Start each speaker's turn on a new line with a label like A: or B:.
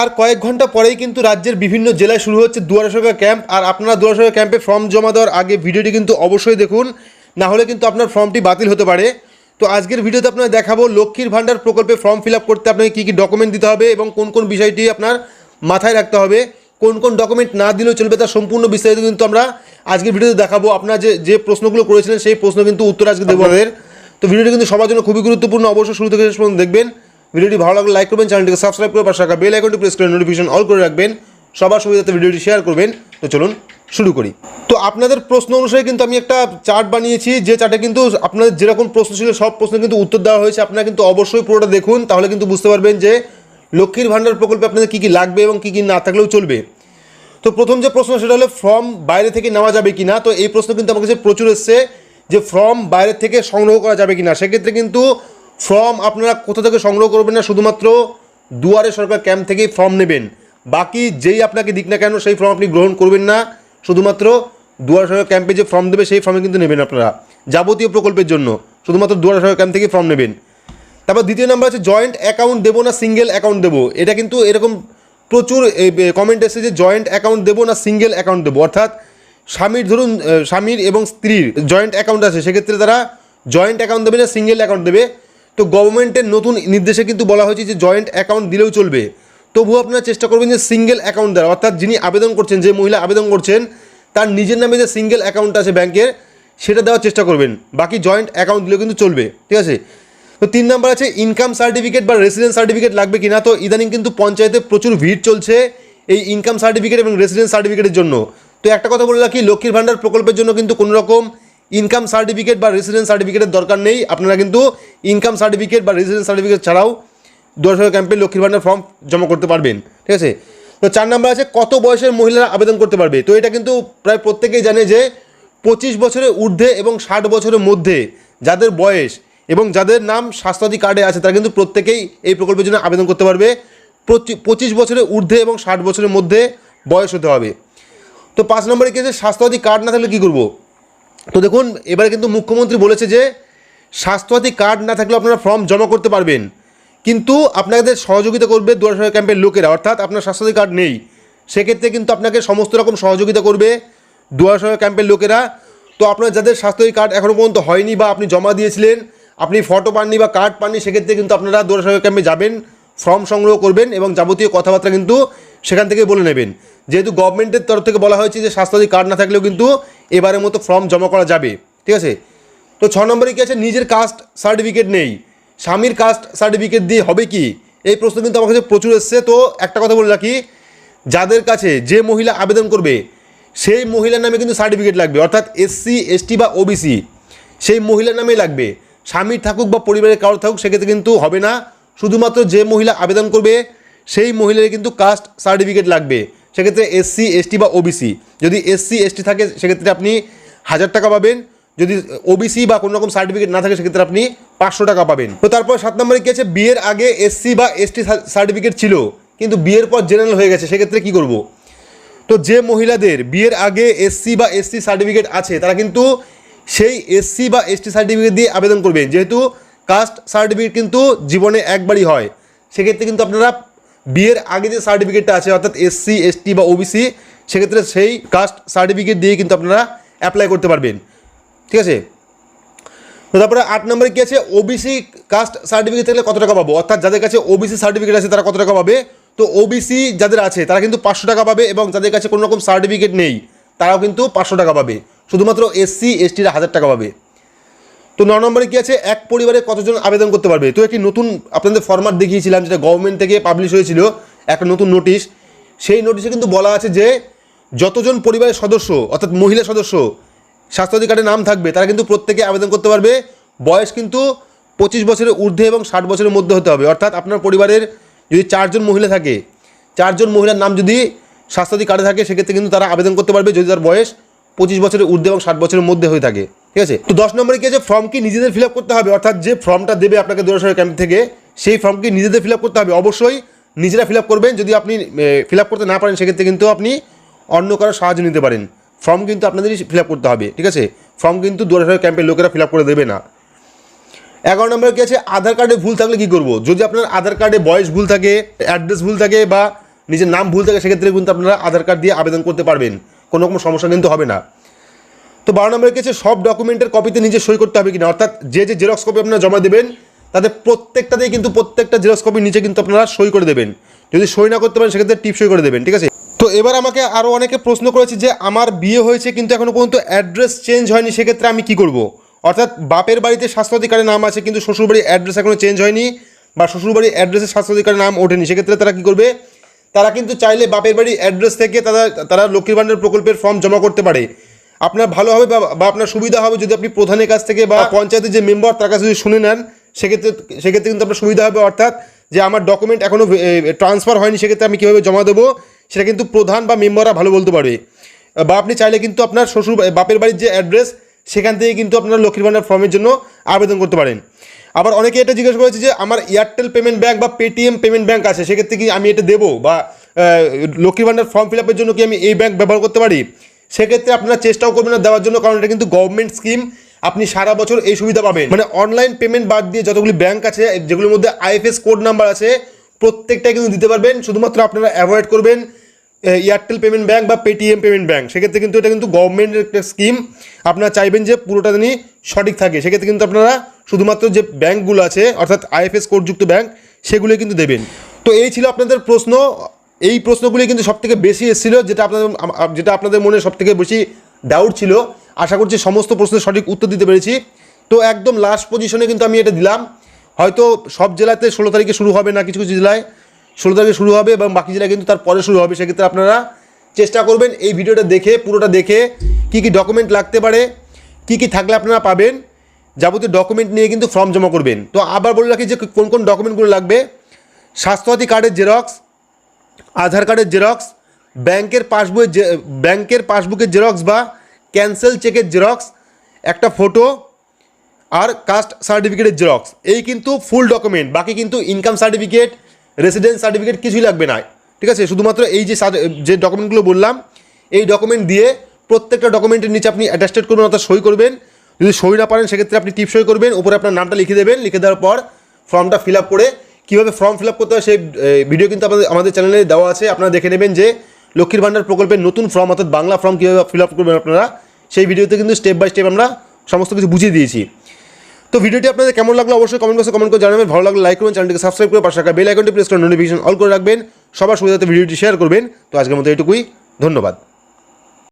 A: আর কয়েক ঘণ্টা পরেই কিন্তু রাজ্যের বিভিন্ন জেলায় শুরু হচ্ছে দুয়ারে ক্যাম্প। আর আপনারা দুয়ারে ক্যাম্পে ফর্ম জমা দেওয়ার আগে ভিডিওটি কিন্তু অবশ্যই দেখুন, না হলে কিন্তু আপনার ফর্মটি বাতিল হতে পারে। তো আজকের ভিডিওতে আপনারা দেখাবো লক্ষ্মীর ভাণ্ডার প্রকল্পে ফর্ম ফিল করতে আপনাকে কী কী ডকুমেন্ট দিতে হবে এবং কোন কোন বিষয়টি আপনার মাথায় রাখতে হবে। কোন কোন ডকুমেন্ট না দিলেও চলবে তার সম্পূর্ণ বিস্তারিত কিন্তু আমরা আজকের ভিডিওতে দেখাবো। আপনারা যে যে প্রশ্নগুলো করেছিলেন সেই প্রশ্ন কিন্তু উত্তর আজকে দেবো তো ভিডিওটি কিন্তু সবার জন্য খুবই গুরুত্বপূর্ণ। অবশ্যই শুরু থেকে শেষ পর্যন্ত দেখবেন। ভিডিওটি ভালো লাগলে লাইক করবেন, চ্যানেলটিকে সাবস্ক্রাইব করে পাশে রাখা বেল আইকনটি প্রেস করে নোটিফিকেশন অল করে রাখবেন। সবার সুবিধাতে ভিডিওটি শেয়ার করবেন। তো চলুন শুরু করি। তো আপনাদের প্রশ্ন অনুসারে কিন্তু আমি একটা চার্ট বানিয়েছি, যে চার্টে কিন্তু আপনাদের যেরকম প্রশ্ন ছিল সব প্রশ্ন কিন্তু উত্তর দেওয়া হয়েছে। আপনারা কিন্তু অবশ্যই পুরোটা দেখুন, তাহলে কিন্তু বুঝতে পারবেন যে লক্ষ্মীর ভাণ্ডার প্রকল্পে আপনাদের কী কী লাগবে এবং কী কী না থাকলেও চলবে। তো প্রথম যে প্রশ্ন, সেটা হলো ফর্ম বাইরে থেকে নেওয়া যাবে কি না তো এই প্রশ্ন কিন্তু আমার কাছে প্রচুর এসছে যে ফর্ম বাইরে থেকে সংগ্রহ করা যাবে কি না সেক্ষেত্রে কিন্তু ফর্ম আপনারা কোথা থেকে সংগ্রহ করবেন না, শুধুমাত্র দুয়ারে সরকার ক্যাম্প থেকেই ফর্ম নেবেন। বাকি যেই আপনাকে দিক না কেন, সেই ফর্ম আপনি গ্রহণ করবেন না। শুধুমাত্র দুয়ারে সরকার ক্যাম্পে যে ফর্ম দেবে, সেই ফর্মে কিন্তু নেবেন আপনারা, যাবতীয় প্রকল্পের জন্য। শুধুমাত্র দুয়ারে সরকার ক্যাম্প থেকেই ফর্ম নেবেন। তারপর দ্বিতীয় নাম্বার আছে জয়েন্ট অ্যাকাউন্ট দেবো না সিঙ্গেল অ্যাকাউন্ট দেবো? এটা কিন্তু এরকম প্রচুর কমেন্ট এসেছে যে জয়েন্ট অ্যাকাউন্ট দেবো না সিঙ্গেল অ্যাকাউন্ট দেবো? অর্থাৎ স্বামীর ধরুন স্বামীর এবং স্ত্রীর জয়েন্ট অ্যাকাউন্ট আছে, সেক্ষেত্রে তারা জয়েন্ট অ্যাকাউন্ট দেবে না সিঙ্গেল অ্যাকাউন্ট দেবে। তো গভর্নমেন্টের নতুন নির্দেশে কিন্তু বলা হয়েছে যে জয়েন্ট অ্যাকাউন্ট দিলেও চলবে। তবুও আপনারা চেষ্টা করবেন যে সিঙ্গেল অ্যাকাউন্ট দেওয়ার। অর্থাৎ যিনি আবেদন করছেন, যে মহিলা আবেদন করছেন, তার নিজের নামে যে সিঙ্গেল অ্যাকাউন্ট আছে ব্যাংকের, সেটা দেওয়ার চেষ্টা করবেন। বাকি জয়েন্ট অ্যাকাউন্ট দিলেও কিন্তু চলবে, ঠিক আছে? তো তিন নাম্বার আছে ইনকাম সার্টিফিকেট বা রেসিডেন্স সার্টিফিকেট লাগবে কিনা? তো ইদানিং কিন্তু পঞ্চায়েতে প্রচুর ভিড় চলছে এই ইনকাম সার্টিফিকেট এবং রেসিডেন্স সার্টিফিকেটের জন্য। তো একটা কথা বলে রাখি, লক্ষ্মীর ভাণ্ডার প্রকল্পের জন্য কিন্তু কোনো রকম ইনকাম সার্টিফিকেট বা রেসিডেন্স সার্টিফিকেটের দরকার নেই। আপনারা কিন্তু ইনকাম সার্টিফিকেট বা রেসিডেন্স সার্টিফিকেট ছাড়াও দুয়ারসরকার ক্যাম্পে লক্ষ্মীর ভাণ্ডার ফর্ম জমা করতে পারবেন, ঠিক আছে? তো চার নাম্বার আছে, কত বয়সের মহিলারা আবেদন করতে পারবে? তো এটা কিন্তু প্রায় প্রত্যেকেই জানে যে পঁচিশ বছরের ঊর্ধ্বে এবং ষাট বছরের মধ্যে যাদের বয়স এবং যাদের নাম স্বাস্থ্যসাথী কার্ডে আছে, তারা কিন্তু প্রত্যেকেই এই প্রকল্পের জন্য আবেদন করতে পারবে। পঁচি- পঁচিশ বছরের ঊর্ধ্বে এবং ষাট বছরের মধ্যে বয়স হতে হবে। তো পাঁচ নম্বরে কি আছে? স্বাস্থ্যসাথী কার্ড না থাকলে কী করব? তো দেখুন, এবারে কিন্তু মুখ্যমন্ত্রী বলেছে যে স্বাস্থ্যসাথী কার্ড না থাকলেও আপনারা ফর্ম জমা করতে পারবেন। কিন্তু আপনাদের সহযোগিতা করবে দুয়ার সরকার ক্যাম্পের লোকেরা, অর্থাৎ আপনার স্বাস্থ্যসাথী কার্ড নেই। সেক্ষেত্রে কিন্তু আপনাকে সমস্ত রকম সহযোগিতা করবে দুয়ার সরকার ক্যাম্পের লোকেরা। তো আপনার যাদের স্বাস্থ্যসাথী কার্ড এখনও পর্যন্ত হয়নি বা আপনি জমা দিয়েছিলেন, আপনি ফটো পাননি বা কার্ড পাননি, সেক্ষেত্রে কিন্তু আপনারা দুয়ার সরকার ক্যাম্পে যাবেন, ফর্ম সংগ্রহ করবেন এবং যাবতীয় কথাবার্তা কিন্তু সেখান থেকে বলে নেবেন। যেহেতু গভর্নমেন্টের তরফ থেকে বলা হয়েছে যে স্বাস্থ্যসাথী কার্ড না থাকলেও কিন্তু এবারের মতো ফর্ম জমা করা যাবে, ঠিক আছে? তো ছ নম্বরে কি আছে? নিজের কাস্ট সার্টিফিকেট নেই। স্বামীর কাস্ট সার্টিফিকেট দিয়ে হবে কি? এই প্রশ্ন কিন্তু আমার কাছে প্রচুর এসছে। তো একটা কথা বলে রাখি, যাদের কাছে যে মহিলা আবেদন করবে, সেই মহিলার নামে কিন্তু সার্টিফিকেট লাগবে। অর্থাৎ এসসি এসটি বা ওবিসি সেই মহিলার নামেই লাগবে। স্বামীর থাকুক বা পরিবারের কারোর থাকুক, সেক্ষেত্রে কিন্তু হবে না। শুধুমাত্র যে মহিলা আবেদন করবে, সেই মহিলার কিন্তু কাস্ট সার্টিফিকেট লাগবে। সেক্ষেত্রে এসসি এসটি বা ওবিসি যদি এসসি এসটি থাকে, সেক্ষেত্রে আপনি হাজার টাকা পাবেন। যদি ওবিসি বা কোনো রকম সার্টিফিকেট না থাকে, সেক্ষেত্রে আপনি পাঁচশো টাকা পাবেন। তো তারপর সাত নম্বরে কী আছে? বিয়ের আগে এসসি বা এসটি সার্টিফিকেট ছিল। কিন্তু বিয়ের পর জেনারেল হয়ে গেছে। সেক্ষেত্রে কি করব? তো যে মহিলাদের বিয়ের আগে এসসি বা এসটি সার্টিফিকেট আছে, তারা কিন্তু সেই এসসি বা এসটি সার্টিফিকেট দিয়ে আবেদন করবেন। যেহেতু কাস্ট সার্টিফিকেট কিন্তু জীবনে একবারই হয়। সেক্ষেত্রে কিন্তু আপনারা বিয়ের আগে যে সার্টিফিকেটটা আছে, অর্থাৎ এসসি এসটি বা ওবিসি সেক্ষেত্রে সেই কাস্ট সার্টিফিকেট দিয়ে কিন্তু আপনারা অ্যাপ্লাই করতে পারবেন। ঠিক আছে? তো তারপরে আট নম্বরে কী আছে? ওবিসি কাস্ট সার্টিফিকেট থাকলে কত টাকা পাবো? অর্থাৎ যাদের কাছে ওবিসি সার্টিফিকেট আছে, তারা কত টাকা পাবে? তো ওবিসি যাদের আছে, তারা কিন্তু পাঁচশো টাকা পাবে এবং যাদের কাছে কোনো রকম সার্টিফিকেট নেই, তারাও কিন্তু পাঁচশো টাকা পাবে। শুধুমাত্র এসসি এসটিরা হাজার টাকা পাবে। তো ন নম্বরে কি আছে? এক পরিবারে কতজন আবেদন করতে পারবে? তো একটি নতুন আপনাদের ফরম্যাট দেখিয়েছিলাম, যেটা গভর্নমেন্ট থেকে পাবলিশ হয়েছিল, একটা নতুন নোটিশ সেই নোটিশে কিন্তু বলা আছে যে, যতজন পরিবারের সদস্য, অর্থাৎ মহিলা সদস্য স্বাস্থ্যসাথী কার্ডে নাম থাকবে, তারা কিন্তু প্রত্যেকে আবেদন করতে পারবে। বয়স কিন্তু পঁচিশ বছরের ঊর্ধ্বে এবং ষাট বছরের মধ্যে হতে হবে। অর্থাৎ আপনার পরিবারের যদি চারজন মহিলা থাকে, চারজন মহিলার নাম যদি স্বাস্থ্যসাথী কার্ডে থাকে, সেক্ষেত্রে কিন্তু তারা আবেদন করতে পারবে, যদি তার বয়স পঁচিশ বছরের ঊর্ধ্বে এবং ষাট বছরের মধ্যে হয়ে থাকে। ঠিক আছে? তো দশ নম্বরে কি আছে ফর্ম কি নিজেদের ফিল করতে হবে, অর্থাৎ যে ফর্মটা দেবে আপনাকে দূরসরের ক্যাম্প থেকে, সেই ফর্ম কি নিজেদের ফিল করতে হবে? অবশ্যই নিজেরা ফিল করবেন। যদি আপনি ফিল করতে না পারেন, সেক্ষেত্রে কিন্তু আপনি অন্য কারও সাহায্য নিতে পারেন। ফর্ম কিন্তু আপনাদেরই ফিল করতে হবে, ঠিক আছে? ফর্ম কিন্তু দূরসরের ক্যাম্পের লোকেরা ফিল করে দেবে না। এগারো নম্বরে কি আছে আধার কার্ডে ভুল থাকলে কি করব? যদি আপনার আধার কার্ডে বয়স ভুল থাকে, অ্যাড্রেস ভুল থাকে বা নিজের নাম ভুল থাকে, সেক্ষেত্রে কিন্তু আপনারা আধার কার্ড দিয়ে আবেদন করতে পারবেন। কোনো রকম সমস্যা কিন্তু হবে না। তো বারো নম্বরের কাছে সব ডকুমেন্টের কপিতে নিজে সই করতে হবে কিনা? অর্থাৎ যে যে জেরক্স কপি আপনারা জমা দেবেন, তাদের প্রত্যেকটাতেই কিন্তু প্রত্যেকটা জেরক্স কপির নিচে কিন্তু আপনারা সই করে দেবেন। যদি সই না করতে পারেন, সেক্ষেত্রে টিপ সই করে দেবেন, ঠিক আছে? তো এবার আমাকে আরও অনেকে প্রশ্ন করেছে যে, আমার বিয়ে হয়েছে কিন্তু এখনও পর্যন্ত অ্যাড্রেস চেঞ্জ হয়নি, সেক্ষেত্রে আমি কি করব? অর্থাৎ বাপের বাড়িতে স্বাস্থ্যাধিকারের নাম আছে, কিন্তু শ্বশুরবাড়ির অ্যাড্রেস এখনও চেঞ্জ হয়নি বা শ্বশুরবাড়ির অ্যাড্রেসে স্বাস্থ্যাধিকারের নাম ওঠেনি, সেক্ষেত্রে তারা কী করবে? তারা কিন্তু চাইলে বাপের বাড়ির অ্যাড্রেস থেকে তারা তারা লক্ষ্মীর ভাণ্ডার প্রকল্পের ফর্ম জমা করতে পারে। আপনার ভালো হবে বা আপনার সুবিধা হবে যদি আপনি প্রধানের কাছ থেকে বা পঞ্চায়েতের যে মেম্বার তার কাছে যদি শুনে নেন, সেক্ষেত্রে সেক্ষেত্রে কিন্তু আপনার সুবিধা হবে। অর্থাৎ যে আমার ডকুমেন্ট এখনও ট্রান্সফার হয়নি, সেক্ষেত্রে আমি কীভাবে জমা দেবো, সেটা কিন্তু প্রধান বা মেম্বাররা ভালো বলতে পারবে। বা আপনি চাইলে কিন্তু আপনার শ্বশুর, বাপের বাড়ির যে অ্যাড্রেস সেখান থেকে কিন্তু আপনারা লক্ষ্মীর ভাণ্ডার ফর্মের জন্য আবেদন করতে পারেন। আবার অনেকে এটা জিজ্ঞেস করেছে যে, আমার এয়ারটেল পেমেন্ট ব্যাঙ্ক বা পেটিএম পেমেন্ট ব্যাঙ্ক আছে, সেক্ষেত্রে কি আমি এটা দেবো? বা লক্ষ্মীর ভাণ্ডার ফর্ম ফিল আপের জন্য কি আমি এই ব্যাঙ্ক ব্যবহার করতে পারি? সেক্ষেত্রে আপনারা চেষ্টাও করবেন না দেওয়ার জন্য, কারণ এটা কিন্তু গভর্নমেন্ট স্কিম আপনি সারা বছর এই সুবিধা পাবেন। মানে অনলাইন পেমেন্ট বাদ দিয়ে যতগুলি ব্যাঙ্ক আছে, যেগুলোর মধ্যে আইএফএস কোড নাম্বার আছে প্রত্যেকটাই কিন্তু দিতে পারবেন। শুধুমাত্র আপনারা অ্যাভয়েড করবেন এয়ারটেল পেমেন্ট ব্যাঙ্ক বা পেটিএম পেমেন্ট ব্যাঙ্ক সেক্ষেত্রে কিন্তু এটা কিন্তু গভর্নমেন্টের একটা স্কিম আপনারা চাইবেন যে পুরোটা জানি সঠিক থাকে। সেক্ষেত্রে কিন্তু আপনারা শুধুমাত্র যে ব্যাঙ্কগুলো আছে, অর্থাৎ আইএফএস কোডযুক্ত ব্যাঙ্ক সেগুলোই কিন্তু দেবেন। তো এই ছিল আপনাদের প্রশ্ন। এই প্রশ্নগুলি কিন্তু সবথেকে বেশি এসেছিল, যেটা আপনাদের যেটা আপনাদের মনে সবথেকে বেশি ডাউট ছিল। আশা করছি সমস্ত প্রশ্নের সঠিক উত্তর দিতে পেরেছি। তো একদম লাস্ট পজিশনে কিন্তু আমি এটা দিলাম। হয়তো সব জেলাতে ষোলো তারিখে শুরু হবে না কিছু কিছু জেলায়। ষোলো তারিখে শুরু হবে এবং বাকি জেলায় কিন্তু তার পরে শুরু হবে। সেক্ষেত্রে আপনারা চেষ্টা করবেন এই ভিডিওটা দেখে, পুরোটা দেখে কি কি ডকুমেন্ট লাগতে পারে, কি কি থাকলে আপনারা পাবেন, যাবতীয় ডকুমেন্ট নিয়ে কিন্তু ফর্ম জমা করবেন। তো আবার বলে রাখি যে কোন কোন ডকুমেন্টগুলো লাগবে। স্বাস্থ্যসাথী কার্ডের জেরক্স আধার কার্ডের জেরক্স, ব্যাংকের পাসবইয়ের ব্যাংকের পাসবুকের জেরক্স বা ক্যান্সেল চেকের জেরক্স, একটা ফটো আর কাস্ট সার্টিফিকেটের জেরক্স। এই কিন্তু ফুল ডকুমেন্ট, বাকি কিন্তু ইনকাম সার্টিফিকেট, রেসিডেন্স সার্টিফিকেট কিছুই লাগবে না। ঠিক আছে? শুধুমাত্র এই যে যে ডকুমেন্টগুলো বললাম, এই ডকুমেন্ট দিয়ে প্রত্যেকটা ডকুমেন্টের নিচে আপনি অ্যাটাস্টেড করবেন, অর্থাৎ সই করবেন। যদি সই না পারেন, সেক্ষেত্রে আপনি টিপ সই করবেন, উপরে আপনার নামটা লিখে দেবেন। লিখে দেওয়ার পর ফর্মটা ফিল আপ করে কীভাবে ফর্ম ফিল আপ করতে হয় সেই ভিডিও কিন্তু আমাদের আমাদের চ্যানেলে দেওয়া আছে। আপনারা দেখে নেবেন যে লক্ষ্মীর ভাণ্ডার প্রকল্পের নতুন ফর্ম অর্থাৎ বাংলা ফর্ম কীভাবে ফিল আপ করবেন আপনারা, সেই ভিডিওতে কিন্তু স্টেপ বাই স্টেপ আমরা সমস্ত কিছু বুঝিয়ে দিয়েছি। তো ভিডিওটি আপনাদের কেমন লাগল অবশ্যই কমেন্ট বক্সে কমেন্ট করে জানাবেন। ভালো লাগলে লাইক করবেন চ্যানেলটিকে সাবস্ক্রাইব করে পাশে রাখা বেল আইকনটি প্রেস করে নোটিফিকেশন অল করে রাখবেন। সবার সুবিধাতে ভিডিওটি শেয়ার করবেন। তো আজকের মতো এটুকুই। ধন্যবাদ।